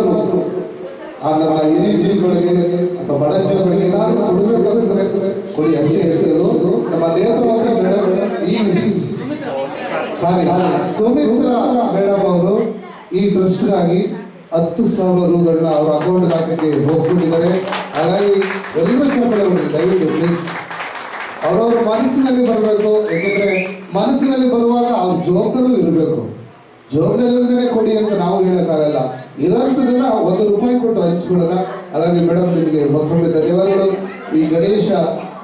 ಏನಾದರೂ ಆ ನನ್ನ ಹಿರಿಯ ಜೀವಿಗಳಿಗೆ ಅಥವಾ ಬಡ ಜೀವಿಗಳಿಗೆ ನಾನು ಕೊಡಬೇಕು ಕೊಡಿ, ಅಷ್ಟೇ ಹೇಳ್ತಿರೋದು. ನಮ್ಮ ನೇತ್ರವಾದ ಮೇಡಮ್ ಈ ಸಾರಿ ಸುಮಿತ್ರ ಮೇಡಮ್ ಅವರು ಈ ಟ್ರಸ್ಟ್ಗಾಗಿ ಹತ್ತು ಸಾವಿರ ರೂಗಳನ್ನ ಅವರ ಅಕೌಂಟ್ ಹಾಕಕ್ಕೆ ಹೋಗ್ಬಿಟ್ಟಿದ್ದಾರೆ. ಹಾಗಾಗಿ ಎಲ್ಲರೂ ಚಪ್ಪಳೆ ಹೊಡಿ ದಯವಿಟ್ಟು ಪ್ಲೀಸ್ ಅವರವ್ರ ಮನಸ್ಸಿನಲ್ಲಿ ಬರಬೇಕು. ಯಾಕಂದ್ರೆ ಮನಸ್ಸಿನಲ್ಲಿ ಬರುವಾಗ ಅವ್ರ ಜೋಬ್ನಲ್ಲೂ ಇರಬೇಕು. ಜೋಬ್ನಲ್ಲಿಂದನೇ ಕೊಡಿ ಅಂತ ನಾವು ಹೇಳಕ್ಕಾಗಲ್ಲ. ಇರೋಂಥದನ್ನ ಒಂದು ರೂಪಾಯಿ ಕೊಟ್ಟು ಹಂಚ್ಕೊಳ್ಳೋಣ ಹಾಗಾಗಿ ಮೇಡಮ್ ನಿಮಗೆ ಮತ್ತೊಮ್ಮೆ ಧನ್ಯವಾದಗಳು. ಈ ಗಣೇಶ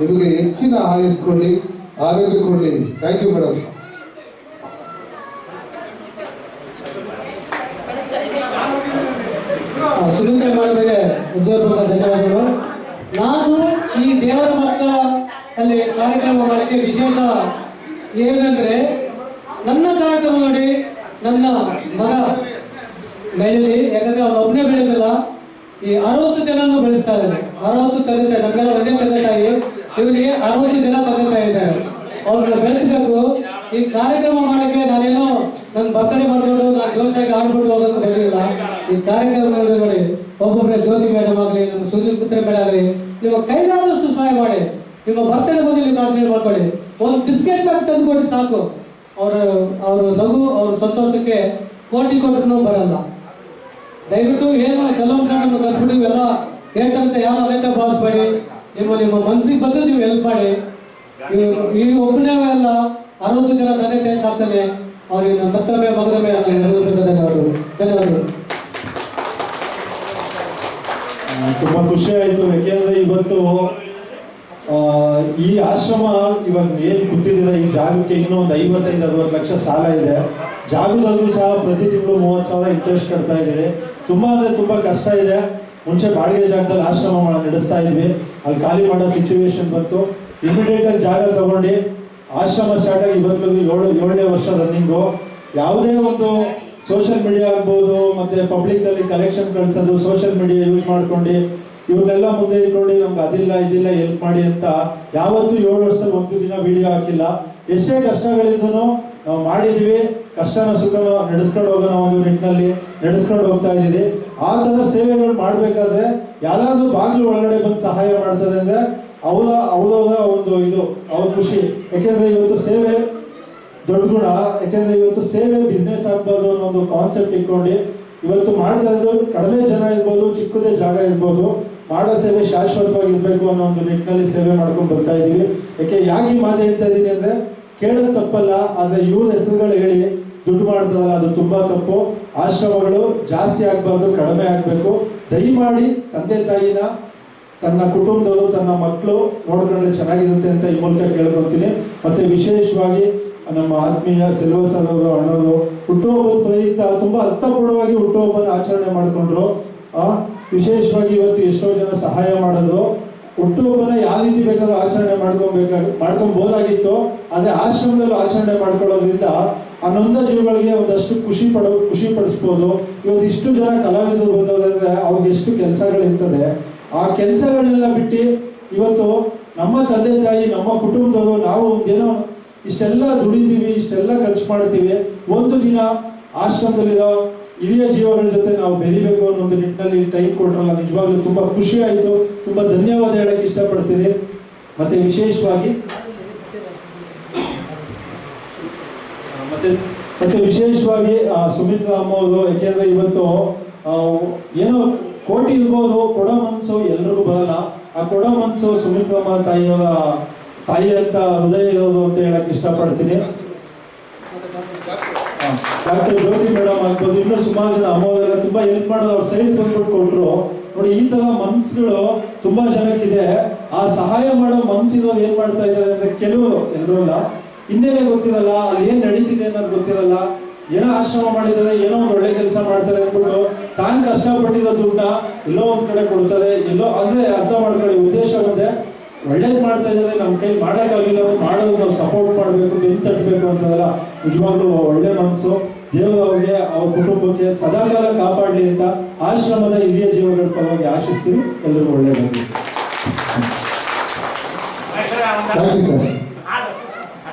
ನಿಮಗೆ ಹೆಚ್ಚಿನ ಆಯಸ್ ಕೊಡಲಿ, ಆರೋಗ್ಯ ಕೊಡಲಿ. ಥ್ಯಾಂಕ್ ಯು ಮೇಡಮ್ ಸುನೀತಾ ಮಾಡಿದರೆ ಉದ್ಯೋಗ ಧನ್ಯವಾದಗಳು. ನಾನು ಈ ದೇವರ ಮಕ್ಕಳ ಅಲ್ಲಿ ಕಾರ್ಯಕ್ರಮ ಮಾಡಲಿಕ್ಕೆ ವಿಶೇಷ ಏನಂದ್ರೆ, ನನ್ನ ಕಾರ್ಯಕ್ರಮ ನೋಡಿ ನನ್ನ ಮಗ ಬೆಳೀಲಿ ಯಾಕಂದ್ರೆ ಅವನು ಒಬ್ಬನೇ ಬೆಳೆದಿಲ್ಲ. ಈ ಅರವತ್ತು ಜನನು ಬೆಳೆಸ್ತಾ ಇದ್ದಾರೆ. ಅರವತ್ತು ತಂದೆ ತಾಯಿ ಒಂದೇ ತಂದೆ ತಾಯಿ ಇವರಿಗೆ ಅರವತ್ತು ಜನ ತಂದೆ ತಾಯಿ ಇದ್ದಾರೆ. ಅವ್ರನ್ನ ಬೆಳೆಸಬೇಕು. ಈ ಕಾರ್ಯಕ್ರಮ ಮಾಡಕ್ಕೆ ನಾನೇನೋ ನನ್ನ ಬರ್ತಡೇ ಮಾಡ್ಕೊಂಡು ನಾನು ಜೋಶಾಗಿ ಆಡ್ಬಿಟ್ಟು ಹೋಗೋಕೆ ಬಂದಿಲ್ಲ. ಈ ಕಾರ್ಯಕ್ರಮ ನೋಡಿ ಒಬ್ಬೊಬ್ಬರೇ ಜ್ಯೋತಿ ಮೇಡಮ್ ಆಗಲಿ, ನಮ್ಮ ಸೂರ್ಯಪುತ್ರ ಪುತ್ರ ಮೇಡ ಆಗಲಿ ನಿಮ್ಮ ಕೈಗಾದಷ್ಟು ಸಹಾಯ ಮಾಡಿ. ನಿಮ್ಮ ಬರ್ತಡೇ ಬಂದು ನೀವು ಮಾಡ್ಕೊಳ್ಳಿ. ಒಂದು ಬಿಸ್ಕೆಟ್ ಪ್ಯಾಕ್ ತಂದುಕೊಡಿ ಸಾಕು. ಅವರ ಅವ್ರ ನಗು ಅವ್ರ ಸಂತೋಷಕ್ಕೆ ಕೋಟಿ ಕೊಟ್ಟರು ಬರಲ್ಲ. ದಯವಿಟ್ಟು ಏನು ಕೆಲವೊಂದು ಕಲ್ಸ್ಬಿಟ್ಟು ಇವೆಲ್ಲ ಹೇಳ್ತಾರಂತೆ, ಯಾರು ಅನೇಕ ಭಾವಿಸ್ಬೇಡಿ ನಿಮ್ಮ ನಿಮ್ಮ ಮನಸ್ಸಿಗೆ ಬಂದು ನೀವು ಹೆಲ್ಪ್ ಮಾಡಿ. ಈ- ಒಬ್ಬನೇ ಅಲ್ಲ, ಅರವತ್ತು ಜನ ತಂದೆ ತಾಯಿ ಸಾಕ್ತಾನೆ ಅವ್ರಿಗೆ ನಮ್ಮ ಮತ್ತೊಮ್ಮೆ ಹೇಳಬೇಕು ಧನ್ಯವಾದಗಳು. ಧನ್ಯವಾದಗಳು. ತುಂಬಾ ಖುಷಿ ಆಯ್ತು. ಯಾಕೆಂದ್ರೆ ಇವತ್ತು ಈ ಆಶ್ರಮ ಇವಾಗ ಏನು ಗೊತ್ತಿದ್ದಿದೆ? ಈ ಜಾಗಕ್ಕೆ ಇನ್ನೂ ಒಂದು ಐವತ್ತೈದು, ಅರವತ್ತು ಲಕ್ಷ ಸಾಲ ಇದೆ. ಜಾಗದಲ್ಲೂ ಸಹ ಪ್ರತಿ ತಿಂಗಳು ಮೂವತ್ತು ಸಾವಿರ ಇಂಟ್ರೆಸ್ಟ್ ಕಟ್ತಾ ಇದ್ದೀವಿ. ತುಂಬಾ ಅಂದ್ರೆ ತುಂಬಾ ಕಷ್ಟ ಇದೆ. ಮುಂಚೆ ಬಾಡಿಗೆ ಜಾಗದಲ್ಲಿ ಆಶ್ರಮ ನಡೆಸ್ತಾ ಇದ್ವಿ. ಅಲ್ಲಿ ಖಾಲಿ ಮಾಡೋ ಸಿಚುವೇಶನ್ ಬಂತು. ಇಮಿಡಿಯೇಟ್ ಆಗಿ ಜಾಗ ತಗೊಂಡು ಆಶ್ರಮ ಸ್ಟಾರ್ಟ್ ಆಗಿ ಇವತ್ತು ಏಳು ಏಳನೇ ವರ್ಷ ರನ್ನಿಂಗು ಯಾವುದೇ ಒಂದು ಸೋಷಿಯಲ್ ಮೀಡಿಯಾ ಆಗ್ಬೋದು, ಮತ್ತೆ ಪಬ್ಲಿಕ್ ಅಲ್ಲಿ ಕಲೆಕ್ಷನ್ ಕಳ್ಸೋದು ಸೋಷಿಯಲ್ ಮೀಡಿಯಾ ಯೂಸ್ ಮಾಡ್ಕೊಂಡು ಇವ್ರನ್ನೆಲ್ಲ ಮುಂದೆ ಇಟ್ಕೊಂಡು ನಮ್ಗೆ ಅದಿಲ್ಲ, ಇದಿಲ್ಲ ಹೆಲ್ಪ್ ಮಾಡಿ ಅಂತ ಯಾವತ್ತೂ ಏಳು ವರ್ಷದಲ್ಲಿ ಒಂದು ದಿನ ವಿಡಿಯೋ ಹಾಕಿಲ್ಲ. ಎಷ್ಟೇ ಕಷ್ಟಗಳಿದ್ರು ನಾವು ಮಾಡಿದೀವಿ ಕಷ್ಟನ ಸುಖನ ನಡೆಸ್ಕೊಂಡು ಹೋಗೋಣ ಒಂದು ನಿಟ್ಟಿನಲ್ಲಿ, ನಡೆಸ್ಕೊಂಡು ಹೋಗ್ತಾ ಇದ್ದೀವಿ. ಆ ಥರ ಸೇವೆಗಳು ಮಾಡಬೇಕಾದ್ರೆ ಯಾವ್ದಾದ್ರು ಬಾಗಿಲು ಒಳಗಡೆ ಬಂದು ಸಹಾಯ ಮಾಡ್ತದೆ ಅಂದರೆ ಅವರ, ಅವರವರ ಒಂದು ಇದು, ಅವ್ರ ಖುಷಿ. ಯಾಕೆಂದ್ರೆ ಇವತ್ತು ಸೇವೆ ದೊಡ್ಡ ಗುಣ. ಯಾಕೆಂದ್ರೆ ಇವತ್ತು ಸೇವೆ ಬಿಸ್ನೆಸ್ ಆಗ್ಬಾರ್ದು ಅನ್ನೋ ಒಂದು ಕಾನ್ಸೆಪ್ಟ್ ಇಟ್ಕೊಂಡು ಇವತ್ತು ಮಾಡ್ತಾ ಇರೋದು ಕಡಿಮೆ ಜನ ಇರ್ಬೋದು, ಚಿಕ್ಕದೇ ಜಾಗ ಇರ್ಬೋದು. ಮಾಡೋ ಸೇವೆ ಶಾಶ್ವತವಾಗಿ ಇರ್ಬೇಕು ಅನ್ನೋ ಒಂದು ನಿಟ್ಟಿನಲ್ಲಿ ಸೇವೆ ಮಾಡ್ಕೊಂಡು ಬರ್ತಾ ಇದ್ದೀವಿ ಯಾಕೆ ಯಾಕೆ ಈ ಮಾತು ಹೇಳ್ತಾ ಇದ್ದೀನಿ ಅಂದ್ರೆ ಕೇಳೋದು ತಪ್ಪಲ್ಲ, ಆದರೆ ಇವ್ರ ಹೆಸರುಗಳು ಹೇಳಿ ದುಡ್ಡು ಮಾಡ್ತದಲ್ಲ ಅದು ತುಂಬಾ ತಪ್ಪು. ಆಶ್ರಮಗಳು ಜಾಸ್ತಿ ಆಗಬಾರ್ದು, ಕಡಿಮೆ ಆಗಬೇಕು. ದಯಮಾಡಿ ತಂದೆ ತಾಯಿನ, ತನ್ನ ಕುಟುಂಬದವರು, ತನ್ನ ಮಕ್ಕಳು ನೋಡ್ಕೊಂಡ್ರೆ ಚೆನ್ನಾಗಿರುತ್ತೆ ಅಂತ ಈ ಮೂಲಕ ಕೇಳ್ಕೊಳ್ತೀನಿ. ಮತ್ತೆ ವಿಶೇಷವಾಗಿ ನಮ್ಮ ಆತ್ಮೀಯ ಸೆಲ್ವ ಸರ್ ಅವರು, ಅಣ್ಣವರು, ಹುಟ್ಟುಹಬ್ಬದ ಪ್ರಯುಕ್ತ ತುಂಬಾ ಅರ್ಥಪೂರ್ಣವಾಗಿ ಹುಟ್ಟುಹಬ್ಬನ ಆಚರಣೆ ಮಾಡಿಕೊಂಡ್ರು. ವಿಶೇಷವಾಗಿ ಇವತ್ತು ಎಷ್ಟೋ ಜನ ಸಹಾಯ ಮಾಡಿದ್ರು. ಹುಟ್ಟುಹಬ್ಬನ ಯಾವ ರೀತಿ ಬೇಕಾದ್ರೂ ಆಚರಣೆ ಮಾಡ್ಕೊಬೇಕಾಗಿ, ಮಾಡ್ಕೊಬೋದಾಗಿತ್ತು. ಅದೇ ಆಶ್ರಮದಲ್ಲೂ ಆಚರಣೆ ಮಾಡ್ಕೊಳ್ಳೋದ್ರಿಂದ ಆ ನೊಂದ ಜೀವಗಳಿಗೆ ಒಂದಷ್ಟು ಖುಷಿ ಪಡ, ಖುಷಿ ಪಡಿಸ್ಬೋದು. ಇವತ್ತು ಇಷ್ಟು ಜನ ಕಲಾವಿದರು ಬಂದೋದಂದ್ರೆ ಅವ್ರಿಗೆ ಎಷ್ಟು ಕೆಲಸಗಳಿರ್ತದೆ ಆ ಕೆಲಸಗಳನ್ನೆಲ್ಲ ಬಿಟ್ಟು ಇವತ್ತು ನಮ್ಮ ತಂದೆ ತಾಯಿ, ನಮ್ಮ ಕುಟುಂಬದವರು ನಾವು ಏನೋ ಇಷ್ಟೆಲ್ಲ ದುಡಿತೀವಿ, ಇಷ್ಟೆಲ್ಲ ಖರ್ಚು ಮಾಡ್ತೀವಿ. ಒಂದು ದಿನ ಆಶ್ರಮದಲ್ಲಿರೋ ಹಿರಿಯ ಜೀವಗಳ ಜೊತೆ ನಾವು ಬೆಳಿಬೇಕು ಅನ್ನೋ ಒಂದು ನಿಟ್ಟಿನಲ್ಲಿ ಟೈಮ್ ಕೊಟ್ರಲ್ಲ ನಿಜವಾಗ್ಲೂ ತುಂಬಾ ಖುಷಿ ಆಯ್ತು. ತುಂಬಾ ಧನ್ಯವಾದ ಹೇಳಕ್ಕೆ ಇಷ್ಟಪಡ್ತೀನಿ. ಮತ್ತೆ ವಿಶೇಷವಾಗಿ ಮತ್ತೆ ಮತ್ತೆ ವಿಶೇಷವಾಗಿ ಆ, ಸುಮಿತ್ರಾ ಅಮ್ಮ ಅವರು ಯಾಕೆಂದ್ರೆ ಇವತ್ತು ಏನೋ ಕೋಟಿ ಇರ್ಬೋದು ಕೊಡೋ ಮನ್ಸು ಎಲ್ರಿಗೂ ಬರಲ್ಲ. ಆ ಕೊಡೋ ಮನ್ಸು ಸುಮಿತ್ರಮ್ಮ ತಾಯಿಯವರ ತಾಯಿ ಅಂತ ಹೃದಯ ಇರೋದು ಅಂತ ಹೇಳಕ್ ಇಷ್ಟಪಡ್ತೀನಿ. ಡಾಕ್ಟರ್ ಜ್ಯೋತಿ ಮೇಡಮ್ ಆಗ್ಬೋದು, ಇನ್ನೂ ಸುಮಾರು ಜನ ಅಮ್ಮವರೆಲ್ಲ ತುಂಬಾ ಹೆಲ್ಪ್ ಮಾಡೋದು ಅವ್ರ ಸೈಡ್ ಬಂದ್ಬಿಟ್ಟು ಕೊಟ್ರು. ನೋಡಿ, ಈ ತರ ಮನ್ಸುಗಳು ತುಂಬಾ ಜನಕ್ಕಿದೆ. ಆ ಸಹಾಯ ಮಾಡೋ ಮನ್ಸಿರೋದು ಏನ್ ಮಾಡ್ತಾ ಇದ್ದಾರೆ ಅಂದ್ರೆ ಕೆಲವರು, ಎಲ್ಲರೂ ಇನ್ನೇನೆ ಗೊತ್ತಿರಲ್ಲ, ಅಲ್ಲಿ ಏನ್ ನಡೀತಿದೆ ಅನ್ನೋದು ಗೊತ್ತಿರಲ್ಲ. ಏನೋ ಆಶ್ರಮ ಮಾಡಿದ್ದಾರೆ, ಏನೋ ಒಂದು ಒಳ್ಳೆ ಕೆಲಸ ಮಾಡ್ತಾರೆ ಅಂದ್ಬಿಟ್ಟು ತಾನು ಕಷ್ಟಪಟ್ಟಿರೋ ದುಡ್ಡನ್ನ ಎಲ್ಲೋ ಒಂದ್ ಕಡೆ ಕೊಡ್ತಾರೆ, ಎಲ್ಲೋ ಅಂದ್ರೆ ಅರ್ಥ ಮಾಡ್ಕೊಳ್ಳಿ ಉದ್ದೇಶ ಒಂದೇ ಒಳ್ಳೇದ್ ಮಾಡ್ತಾ ಇದ್ದಾರೆ ನಮ್ಮ ಕೈ ಮಾಡೋಕ್ಕಾಗಿಲ್ಲ ಅದು ಮಾಡೋದು ನಾವು ಸಪೋರ್ಟ್ ಮಾಡಬೇಕು ನಿಂತ ತಟ್ಟಬೇಕು ಅಂತದಲ್ಲ ನಿಜವಾಗ್ಲೂ ಒಳ್ಳೆ ಮನಸ್ಸು. ದೇವರು ಅವ್ರಿಗೆ ಅವ್ರ ಕುಟುಂಬಕ್ಕೆ ಸದಾಕಾಲ ಕಾಪಾಡಲಿ ಅಂತ ಆಶ್ರಮದ ಹಿರಿಯ ಜೀವಗಳ ಪರವಾಗಿ ಆಶಿಸ್ತೀವಿ ಎಲ್ಲರಿಗೂ ಒಳ್ಳೆಯದಾಗಿ ಥ್ಯಾಂಕ್ ಯು ಸರ್